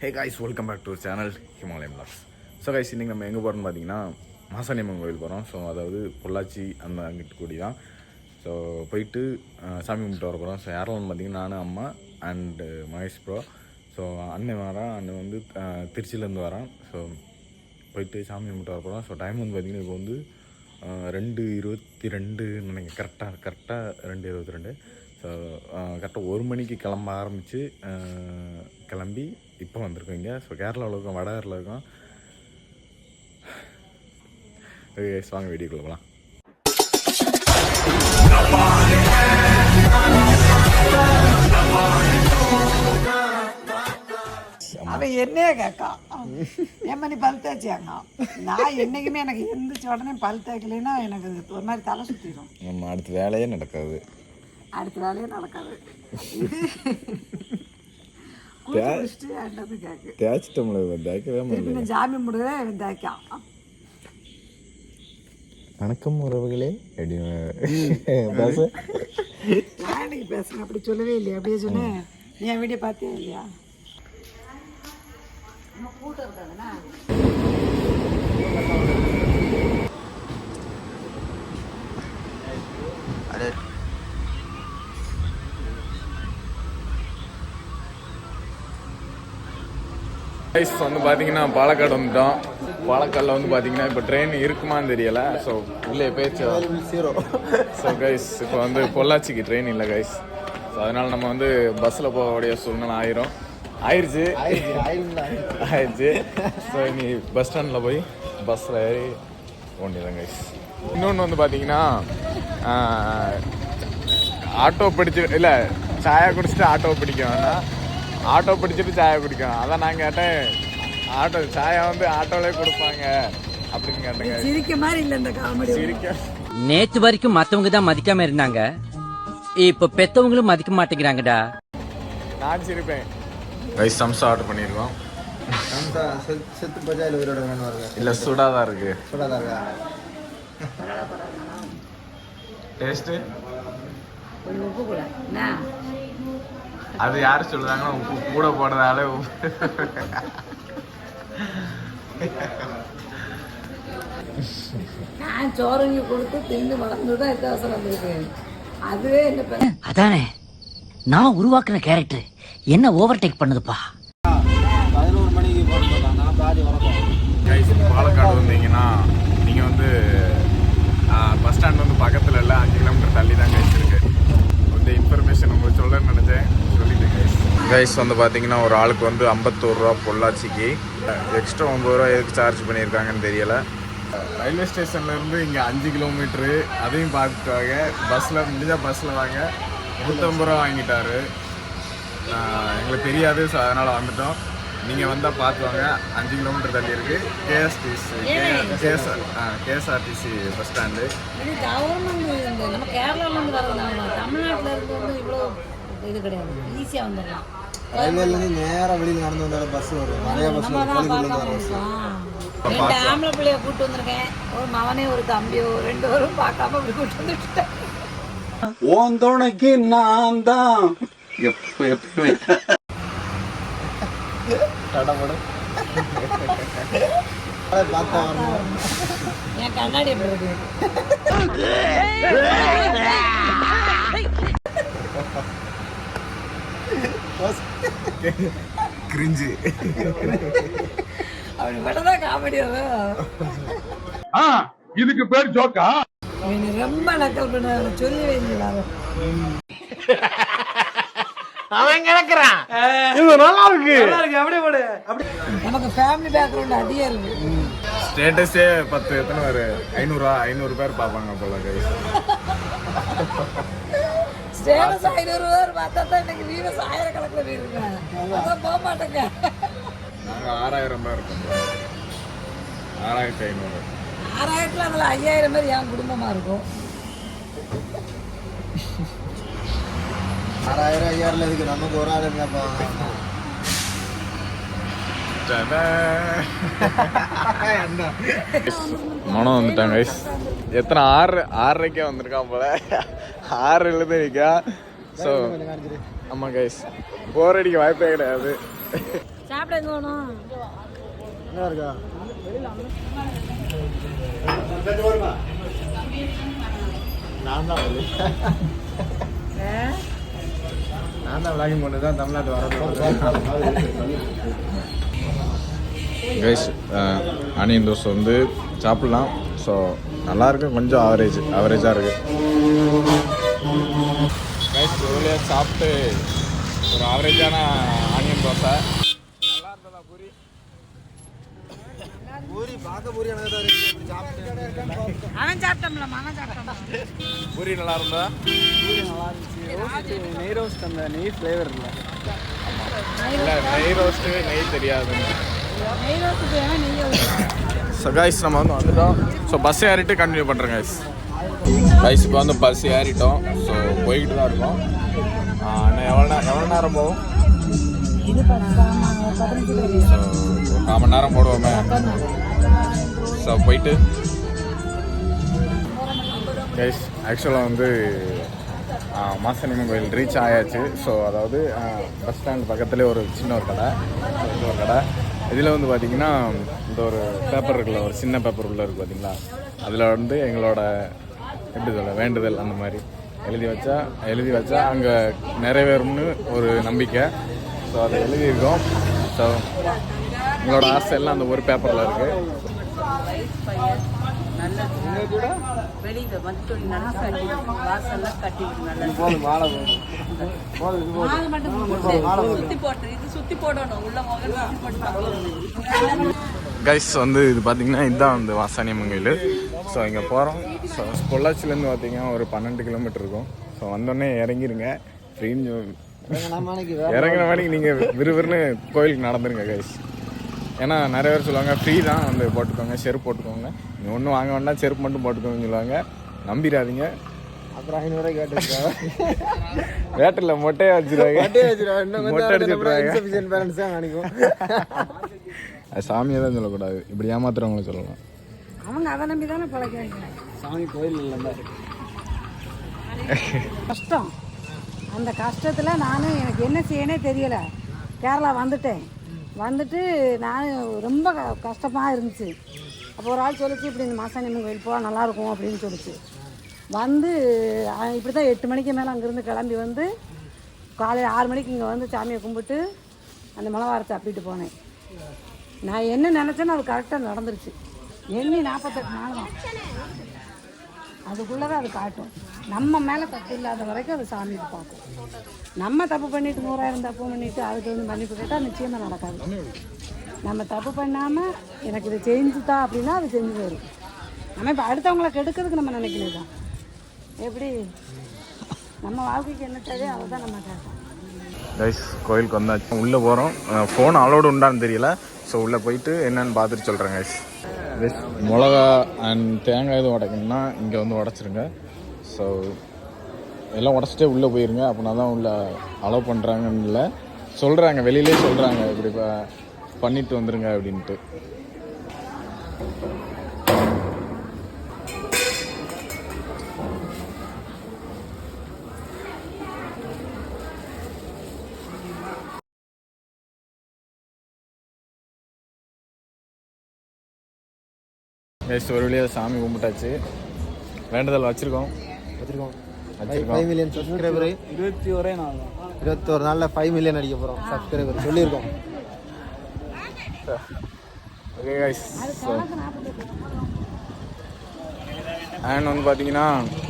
Hey guys welcome back to channel Himalayam logs so guys இன்றைக்கி நம்ம எங்கே போகிறோம்னு பார்த்தீங்கன்னா மாசாணியம்மன் கோயில் போகிறோம் ஸோ அதாவது பொள்ளாச்சி அந்த அங்கிட்டு கூடி தான். ஸோ போயிட்டு சாமி கும்பிட்டு வர போகிறோம் ஸோ யாரெல்லாம் பார்த்தீங்கன்னா நானும் அம்மா அண்டு மகேஷ் ப்ரோ ஸோ அண்ணன் வரான் அண்ணன் வந்து திருச்சியிலேருந்து வரான். ஸோ போயிட்டு சாமி கும்பிட்டு வர போகிறோம் ஸோ டைம் வந்து பார்த்திங்கன்னா இப்போ வந்து ரெண்டு இருபத்தி ரெண்டு நினைக்க கரெக்டாக கரெக்டாக ரெண்டு இருபத்தி ரெண்டு ஸோ கரெக்டாக ஒரு மணிக்கு கிளம்ப ஆரம்பித்து கிளம்பி இப்போ வந்திருக்கோங்க ஸோ கேரளாவில் இருக்கோம் வட கேரளா இருக்கோம் ஓகே வாங்க வீடியோக்குள்ள போகலாம் அவன் என்னையே கேட்கான் ஏன் நீ பல் தேய்ச்சியாங்க. நான் என்னைக்குமே எனக்கு எந்திரிச்ச உடனே பல் தேய்க்கலைன்னா எனக்கு ஒரு மாதிரி தலை சுற்றிடும் நம்ம அடுத்த வேலையே நடக்காது. அடுத்த வேலையே நடக்காது. நான் ஜாமி முடிவே இவன் தேய்க்கான் வணக்கம் உறவுகளே. அப்படின்னு பேச. நான் இன்னைக்கு பேசுறேன். அப்படி சொல்லவே இல்லையா. அப்படியே சொன்னேன். நீ என் வீடியோ பார்த்தே இல்லையா? கைஸ் வந்து பார்த்தீங்கன்னா பாலக்காடு வந்துட்டோம். பாலக்காடில் வந்து பார்த்தீங்கன்னா இப்போ ட்ரெயின் இருக்குமான்னு தெரியல. ஸோ உள்ளே பேச்சு ஸோ கைஸ் இப்போ வந்து பொள்ளாச்சிக்கு ட்ரெயின் இல்லை கைஸ் ஸோ அதனால் நம்ம வந்து பஸ்ஸில் போகக்கூடிய சூழ்நிலை ஆயிரும். ஆயிருச்சு. ஆயிடுச்சு ஸோ இனி பஸ் ஸ்டாண்டில் போய் பஸ்ஸில் ஏறி வேண்டியதான் கைஸ் இன்னொன்று வந்து பார்த்தீங்கன்னா ஆட்டோ பிடிச்சி இல்லை சாயா குடிச்சிட்டு ஆட்டோ பிடிக்க வேணாம். ஆட்டோ பிடிச்சிட்டு சாயா குடிக்கணும். அதான் நான் கேட்டேன். ஆட்டோ சாயா வந்து ஆட்டோலே கொடுப்பாங்க. அப்படின்னு கேட்டேங்க. சிரிக்க மாதிரி இல்லை இந்த காமெடி. சிரிக்க. நேத்து வரைக்கும் மத்தவங்க தான் மதிக்காம இருந்தாங்க. இப்ப பெத்தவங்களும் மதிக்க மாட்டேங்கிறாங்கடா. நான் சிரிப்பேன். ரைஸ் சம்சா ஆர்டர் செத்- செத்து போச்சா இல்லை உயிரோட வேணும் இல்லை சூடாக தான் இருக்கு? சொல்லாதாங்க டேஸ்ட்டு கொஞ்சம் உப்பு கூட என்ன அது யார் சொல்லுறாங்கன்னா உப்பு கூட போடுறதால நான் சோறங்கி கொடுத்து தின்னு வளர்ந்து தான் வித்தியாசம் வந்திருக்கு. அதுவே என்ன அதானே? நான் உருவாக்குன கேரக்டர் என்ன ஓவர்டேக் பண்ணுதுப்பா? பதினோரு மணிக்கு நான் பாதி கைஸ் பாலக்காடு வந்தீங்கன்னா நீங்கள் வந்து பஸ் ஸ்டாண்ட் வந்து பக்கத்தில் இல்லை அஞ்சு கிலோமீட்டர் தள்ளி தான் கைஸ் இருக்கு இந்த இன்ஃபர்மேஷன் உங்களுக்கு சொல்லணும்னு நினச்சேன் சொல்லிட்டேன் கைஸ் வந்து பார்த்தீங்கன்னா ஒரு ஆளுக்கு வந்து ஐம்பத்தோரு ரூபா பொள்ளாச்சிக்கு. எக்ஸ்ட்ரா ஒம்பது ரூபா எதுக்கு சார்ஜ் பண்ணியிருக்காங்கன்னு தெரியலை. ரயில்வே ஸ்டேஷன்லேருந்து இங்கே அஞ்சு கிலோமீட்ரு அதையும் பார்த்துட்டு வாங்க. பஸ்ஸில் முடிஞ்சால் பஸ்ஸில் வாங்க. நூற்றம்பது ரூபா வாங்கிட்டாரு. எங்களுக்கு தெரியாது ஸோ அதனால் வந்துட்டோம். நீங்கள் வந்தால் பார்த்து வாங்க. அஞ்சு கிலோமீட்டர் தள்ளி இருக்குது KSTC KSR KSRTC bus stand இது கவர்மெண்ட் நம்ம வந்து இவ்வளோ இது கிடையாது. ஈஸியாக வந்துடலாம். ரயில்வேலேருந்து நேராக வெளியில் நடந்து வந்தாலும் பஸ் வரும் நிறைய பஸ். ரெண்டு ஆம்பளை பிள்ளைய கூட்டு வந்திருக்கேன். ஒரு மவனே ஒரு தம்பியோ ரெண்டு பேரும் பார்க்காம இப்படி கூட்டு வந்துட்டேன். உன் துணைக்கு நான் தான் எப்ப எப்பயுமே என் கண்ணாடி எப்படி இருக்கு? கிரிஞ்சு அப்படி மட்டும்தான் காமெடி இதுக்கு பேர் ஜோக்கா? ரொம்ப நக்கல் பண்ண சொல்லி வைங்களா நமக்கு ஃபேமிலி பேக்ரவுண்ட் அதிகம் இருக்கு. ஸ்டேட்டஸே பத்து எத்தனை பேர்? ஐநூறுரூவா ஐநூறு பேர் பார்ப்பாங்க போல ஸ்டேட்டஸ் ஐநூறு பேர் பார்த்தா தான் இன்னைக்கு வீரஸ் ஆயிரக்கணக்கில் போயிருக்கேன் அதான் போக மாட்டேங்க. நாங்கள் ஆறாயிரம் பேர் இருக்கோம். ஆறாயிரத்தி ஐநூறு. ஆறாயிரத்துல அதில் ஐயாயிரம் பேர் என் குடும்பமாக இருக்கும். ஆறாயிரம் ஐயாயிரம் இதுக்கு நமக்கு ஒரு ஆள் இருந்தாப்பா மனம் வந்துட்டான் கைஸ் எத்தனை ஆறு ஆறரைக்கே வந்திருக்கான் போல. ஆறு எழுது நிற்கா ஸோ ஆமாம் கைஸ் போர் அடிக்க வாய்ப்பே கிடையாது. இருக்கா? நான் தான் நான் தான் விளாகிங் பண்ணி தான் தமிழ்நாட்டு வர கைஸ் ஆனியன் தோசை வந்து சாப்பிட்லாம். ஸோ நல்லாயிருக்கு கொஞ்சம் ஆவரேஜ் ஆவரேஜாக இருக்குது சாப்பிட்டு ஒரு ஆவரேஜான ஆனியன் தோசை. நல்லா இருந்ததா பூரி? பூரி பார்க்க பூரி அவன் சாப்பிட்டோம்ல மகன் சாப்பிட்டோம் பூரி நல்லா இருந்தா பூரி நல்லா இருந்துச்சு. நெய் ரோஸ்ட் அந்த நெய் ஃப்ளேவர் இல்லை. இல்லை நெய் ரோஸ்ட்டு நெய் தெரியாதுன்னு. ஸோ கைஸ் நம்ம வந்து வந்துட்டோம். ஸோ பஸ் ஏறிட்டு கண்டினியூ பண்ணுறேன் கைஸ் கைஸ் இப்போ வந்து பஸ் ஏறிட்டோம். ஸோ போய்கிட்டு தான் இருக்கோம். ஆ, இன்னும் எவ்வளோ நேரம் எவ்வளோ நேரம் போகும்? ஸோ ஒரு கால் மணி நேரம் போடுவோமே. ஸோ போயிட்டு. கைஸ் ஆக்சுவலாக வந்து ஆ, கோயில் ரீச் ஆயாச்சு. ஸோ அதாவது பஸ் ஸ்டாண்ட் பக்கத்துலேயே ஒரு சின்ன ஒரு கடை. ஒரு கடை. இதில் வந்து பார்த்தீங்கன்னா இந்த ஒரு பேப்பர் இருக்குல்ல ஒரு சின்ன பேப்பர் உள்ள இருக்குது பார்த்தீங்களா அதில் வந்து எங்களோட எப்படி சொல்ல வேண்டுதல் அந்த மாதிரி. எழுதி வச்சா எழுதி வச்சா அங்கே நிறைவேறும்னு ஒரு நம்பிக்கை. ஸோ அதை எழுதியிருக்கோம். ஸோ எங்களோட ஆசை எல்லாம் அந்த ஒரு பேப்பரில் இருக்குது வெளியில மட்டும் நல்லா வாசல்ல கட்டி நல்லா போதும் மாலை போதும். போதும் இது போதும். மாலை போதும் சுத்தி போட்டு இது சுத்தி போடணும் உள்ள முதல்ல சுத்தி போட்டு பார்க்கணும். கைஸ் வந்து இது பார்த்தீங்கன்னா இதுதான் வந்து வாசானியம்மன் கோயில் ஸோ இங்கே போகிறோம் ஸோ பொள்ளாச்சிலேருந்து பார்த்தீங்கன்னா ஒரு பன்னெண்டு கிலோமீட்டர் இருக்கும். ஸோ வந்தோடனே இறங்கிருங்க. ஃப்ரீன்னு இறங்குற மணிக்கு நீங்கள் விறுவிறுன்னு கோயிலுக்கு நடந்துருங்க கைஸ் ஏன்னா நிறைய பேர் சொல்லுவாங்க ஃப்ரீ தான். வந்து போட்டுக்கோங்க செருப்பு போட்டுக்கோங்க. நீங்கள் ஒன்றும் வாங்க வேண்டாம் செருப்பு மட்டும் போட்டுக்கோங்கன்னு சொல்லுவாங்க. நம்பிடாதீங்க. அப்புறம் ஐநூறுரூவா கேட்டுருக்கா வேட்டில் மொட்டையை வச்சுருவாங்க. வட்டியே வச்சிருவா இன்னும் மொட்டை கொஞ்சம் அடிச்சு விட்ருவாங்க இன்சஃபிஷியன்ட் பேரண்ட்ஸ் தான் அது சாமியை தான் சொல்லக்கூடாது. இப்படி ஏமாத்துறவங்கள சொல்லலாம். அவங்க அதை நம்பி தானே பழக்கிறாங்க சாமி கோயில் இல்லைல்ல கஷ்டம். அந்த கஷ்டத்தில் நானும் எனக்கு என்ன செய்யனே தெரியலை. கேரளா வந்துட்டேன். வந்துட்டு நான் ரொம்ப க கஷ்டமாக இருந்துச்சு. அப்போ ஒரு ஆள் சொல்லிச்சு இப்படி இந்த மாசாணியம்மன் கோயில் போக நல்லாயிருக்கும் அப்படின்னு சொல்லிச்சு. வந்து இப்படி தான் எட்டு மணிக்கு மேலே அங்கேருந்து கிளம்பி வந்து காலையில் ஆறு மணிக்கு இங்கே வந்து சாமியை கும்பிட்டு அந்த மலவாரத்தை அப்பிட்டு போனேன். நான் என்ன நினச்சேனோ அது கரெக்டாக நடந்துருச்சு. எண்ணி நாற்பத்தெட்டு நாள் தான் அதுக்குள்ளே தான் அது காட்டும். நம்ம மேலே தப்பு இல்லாத வரைக்கும் அது சாமி பார்க்கும். நம்ம தப்பு பண்ணிட்டு நூறாயிரம் தப்பு பண்ணிட்டு அதுக்கு வந்து மன்னிப்பு கேட்டால் நிச்சயமாக நடக்காது. நம்ம தப்பு பண்ணாமல் எனக்கு இதை செஞ்சுதா அப்படின்னா அது செஞ்சு தரும் நம்ம இப்போ அடுத்தவங்களை கெடுக்கிறதுக்கு நம்ம நினைக்கிறது தான் எப்படி? நம்ம வாழ்க்கைக்கு என்ன தேவையோ அதை தான் நம்ம கேட்போம். கைஸ் கோயிலுக்கு வந்தாச்சு. உள்ளே போகிறோம் ஃபோன் அலோடு உண்டான்னு தெரியல. ஸோ உள்ளே போயிட்டு என்னன்னு பார்த்துட்டு சொல்கிறேன் கைஸ் கைஸ் மிளகா அண்ட் தேங்காய் எதுவும் உடைக்கணும்னா இங்கே வந்து உடச்சிருங்க. ஸோ எல்லாம் உடச்சிட்டே உள்ளே போயிருங்க. அப்படின்னா தான் உள்ள அலோவ் பண்ணுறாங்கன்னு இல்லை. சொல்கிறாங்க வெளியிலே சொல்கிறாங்க இப்படி பண்ணிட்டு வந்துருங்க அப்படின்ட்டு. நெக்ஸ்ட் ஒரு வழியாக சாமி கும்பிட்டாச்சு. வேண்டுதல் வச்சுருக்கோம். வச்சிருக்கோம். ஃபைவ் மில்லியன் சப்ஸ்கிரைபர் இருபத்தி ஒரே நாள் இருபத்தொரு நாளில் ஃபைவ் மில்லியன் அடிக்க போகிறோம் சப்ஸ்கிரைபர் சொல்லியிருக்கோம். ஓகே கைஸ் ஸோ அண்ட் வந்து பார்த்தீங்கன்னா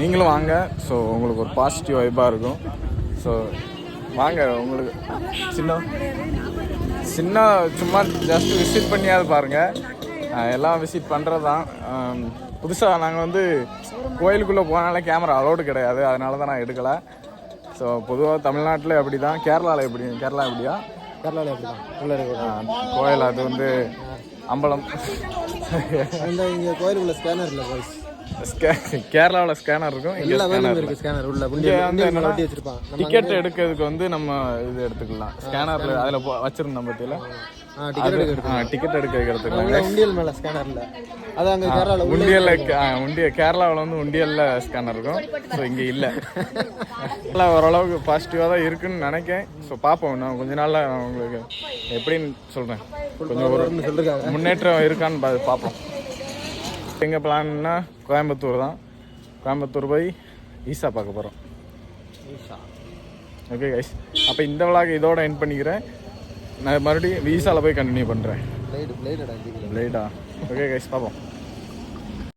நீங்களும் வாங்க. ஸோ உங்களுக்கு ஒரு பாசிட்டிவ் வைப்பாக இருக்கும். ஸோ வாங்க உங்களுக்கு சின்ன சின்ன சும்மா ஜஸ்ட் விசிட் பண்ணியாவது பாருங்கள் எல்லாம் விசிட் பண்ணுறது தான் புதுசாக நாங்கள் வந்து கோயிலுக்குள்ளே போனாலே கேமரா அலோடு கிடையாது. அதனால தான் நான் எடுக்கலை. ஸோ பொதுவாக தமிழ்நாட்டில் அப்படி தான் கேரளாவில் எப்படி? கேரளா எப்படியா? கேரளாவில் எப்படி தான் உள்ள கோயில் அது வந்து அம்பலம். இங்கே கோயிலுக்குள்ள ஸ்கேனர் இல்லை கேரளாவில் ஸ்கேனர் இருக்கும் இங்கே எல்லா இருக்கு ஸ்கேனர் உள்ள ஒட்டி வச்சிருப்பான் டிக்கெட் எடுக்கிறதுக்கு வந்து நம்ம இது எடுத்துக்கலாம். ஸ்கேனரில் அதில் வச்சுருந்தோம் பற்றியில் ஆ டிக்கெட் எடுக்க வைக்கிறதுக்கு உள்ள உண்டியல் மேல ஸ்கேனர் இல்ல அது அங்க கேரளால உள்ள உண்டியல்ல ஆ, உண்டிய கேரளாவில் வந்து உண்டியல்ல ஸ்கேனர் இருக்கும். ஸோ இங்கே இல்லை. நல்லா ஓரளவுக்கு பாசிட்டிவாக தான் இருக்குன்னு நினைக்கேன் ஸோ பார்ப்போம் நான் கொஞ்ச நாள்ல உங்களுக்கு எப்படின்னு சொல்கிறேன் கொஞ்சம் ஒரு முன்னேற்றம் இருக்கான்னு பார்ப்போம். எங்கள் பிளான்னா கோயம்புத்தூர் தான். கோயம்புத்தூர் போய் ஈசா பார்க்க போகிறோம் ஓகே கைஸ் அப்போ இந்த விழாக்கு இதோட என் பண்ணிக்கிறேன். நான் மறுபடியும் வீசாவில் போய் கண்டினியூ பண்ணுறேன் பிளேடு ஓகே கைஸ் பார்ப்போம்.